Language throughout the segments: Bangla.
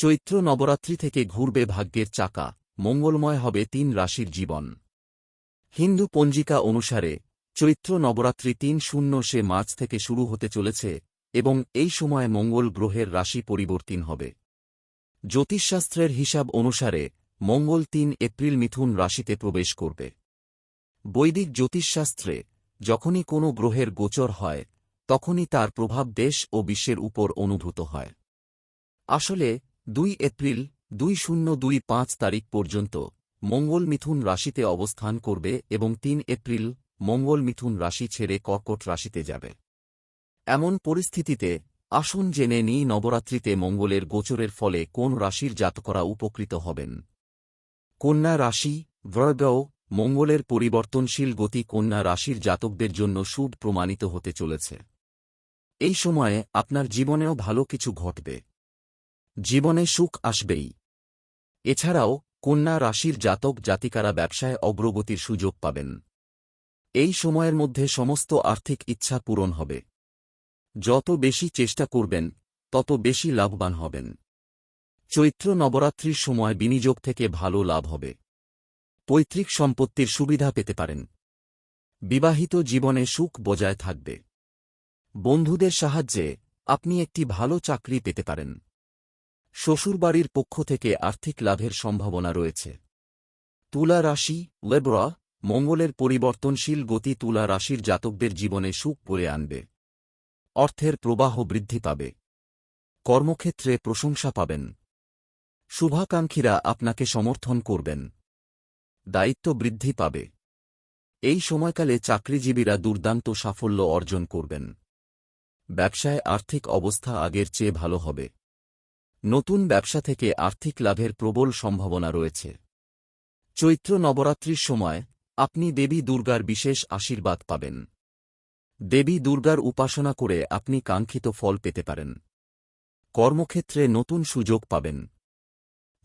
চৈত্র নবরাত্রি থেকে ঘুরবে ভাগ্যের চাকা, মঙ্গলময় হবে তিন রাশির জীবন। হিন্দু পঞ্জিকা অনুসারে, চৈত্র নবরাত্রি তিন শূন্য সে মার্চ থেকে শুরু হতে চলেছে এবং এই সময় মঙ্গল গ্রহের রাশি পরিবর্তন হবে। জ্যোতিষশাস্ত্রের হিসাব অনুসারে, মঙ্গল তিন এপ্রিল মিথুন রাশিতে প্রবেশ করবে। বৈদিক জ্যোতিষশাস্ত্রে, যখনই কোনো গ্রহের গোচর হয়, তখনই তার প্রভাব দেশ ও বিশ্বের উপর অনুভূত হয়। আসলে দুই এপ্রিল দুই শূন্য দুই পাঁচ তারিখ পর্যন্ত মঙ্গল মিথুন রাশিতে অবস্থান করবে এবং তিন এপ্রিল মঙ্গল মিথুন রাশি ছেড়ে কর্কট রাশিতে যাবে। এমন পরিস্থিতিতে আসুন জেনে নিই নবরাত্রিতে মঙ্গলের গোচরের ফলে কোন রাশির জাতকরা উপকৃত হবেন। কন্যা রাশি ব্রগ মঙ্গলের পরিবর্তনশীল গতি কন্যা রাশির জাতকদের জন্য শুভ প্রমাণিত হতে চলেছে। এই সময়ে আপনার জীবনেও ভালো কিছু ঘটবে। জীবনে সুখ আসবেই। এছাড়াও, কন্যা রাশির জাতক জাতিকারা ব্যবসায় অগ্রগতির সুযোগ পাবেন। এই সময়ের মধ্যে সমস্ত আর্থিক ইচ্ছা পূরণ হবে। যত বেশি চেষ্টা করবেন, তত বেশি লাভবান হবেন। চৈত্র নবরাত্রির সময় বিনিয়োগ থেকে ভালো লাভ হবে। পৈতৃক সম্পত্তির সুবিধা পেতে পারেন। বিবাহিত জীবনে সুখ বজায় থাকবে। বন্ধুদের সাহায্যে আপনি একটি ভালো চাকরি পেতে পারেন। শ্বশুরবাড়ির পক্ষ থেকে আর্থিক লাভের সম্ভাবনা রয়েছে। তুলা রাশি, লেবরা, মঙ্গলের পরিবর্তনশীল গতি তুলা রাশির জাতকদের জীবনে সুখ করে আনবে। অর্থের প্রবাহ বৃদ্ধি পাবে। কর্মক্ষেত্রে প্রশংসা পাবেন। শুভাকাঙ্ক্ষীরা আপনাকে সমর্থন করবেন। দায়িত্ব বৃদ্ধি পাবে। এই সময়কালে চাকরিজীবীরা দুর্দান্ত সাফল্য অর্জন করবেন। ব্যবসায় আর্থিক অবস্থা আগের চেয়ে ভালো হবে। নতুন ব্যবসা থেকে আর্থিক লাভের প্রবল সম্ভাবনা রয়েছে। চৈত্র নবরাত্রির সময় আপনি দেবী দুর্গার বিশেষ আশীর্বাদ পাবেন। দেবী দুর্গার উপাসনা করে আপনি কাঙ্ক্ষিত ফল পেতে পারেন। কর্মক্ষেত্রে নতুন সুযোগ পাবেন।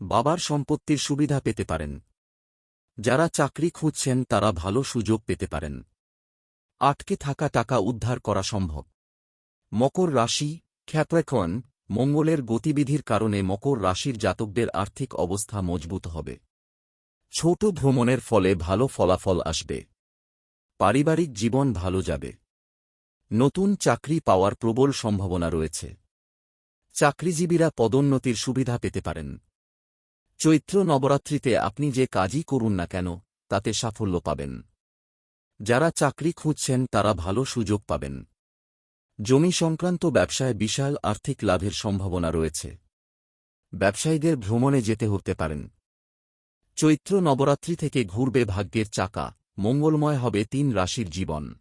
বাবার সম্পত্তির সুবিধা পেতে পারেন। যারা চাকরি খুঁজছেন তারা ভালো সুযোগ পেতে পারেন। আটকে থাকা টাকা উদ্ধার করা সম্ভব। মকর রাশি খ্যাপ্রেকন মঙ্গলের গতিবিধির কারণে মকর রাশির জাতকদের আর্থিক অবস্থা মজবুত হবে। ছোট ভ্রমণের ফলে ভালো ফলাফল আসবে। পারিবারিক জীবন ভালো যাবে। নতুন চাকরি পাওয়ার প্রবল সম্ভাবনা রয়েছে। চাকরিজীবীরা পদোন্নতির সুবিধা পেতে পারেন। চৈত্র নবরাত্রিতে আপনি যে কাজই করুন না কেন, তাতে সাফল্য পাবেন। যারা চাকরি খুঁজছেন তারা ভালো সুযোগ পাবেন। জমি সংক্রান্ত ব্যবসায় বিশাল আর্থিক লাভের সম্ভাবনা রয়েছে। ব্যবসায়ীদের ভ্রমণে যেতে হতে পারেন। চৈত্র নবরাত্রি থেকে ঘুরবে ভাগ্যের চাকা, মঙ্গলময় হবে তিন রাশির জীবন।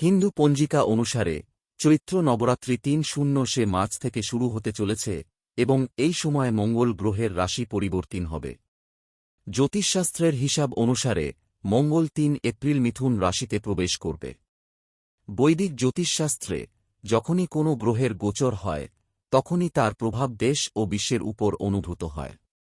হিন্দু পঞ্জিকা অনুসারে, চৈত্র নবরাত্রি তিন শূন্য সে মার্চ থেকে শুরু হতে চলেছে এবং এই সময় মঙ্গল গ্রহের রাশি পরিবর্তন হবে। জ্যোতিষশাস্ত্রের হিসাব অনুসারে, মঙ্গল তিন এপ্রিল মিথুন রাশিতে প্রবেশ করবে। বৈদিক জ্যোতিষশাস্ত্রে, যখনই কোনো গ্রহের গোচর হয়, তখনই তার প্রভাব দেশ ও বিশ্বের উপর অনুভূত হয়।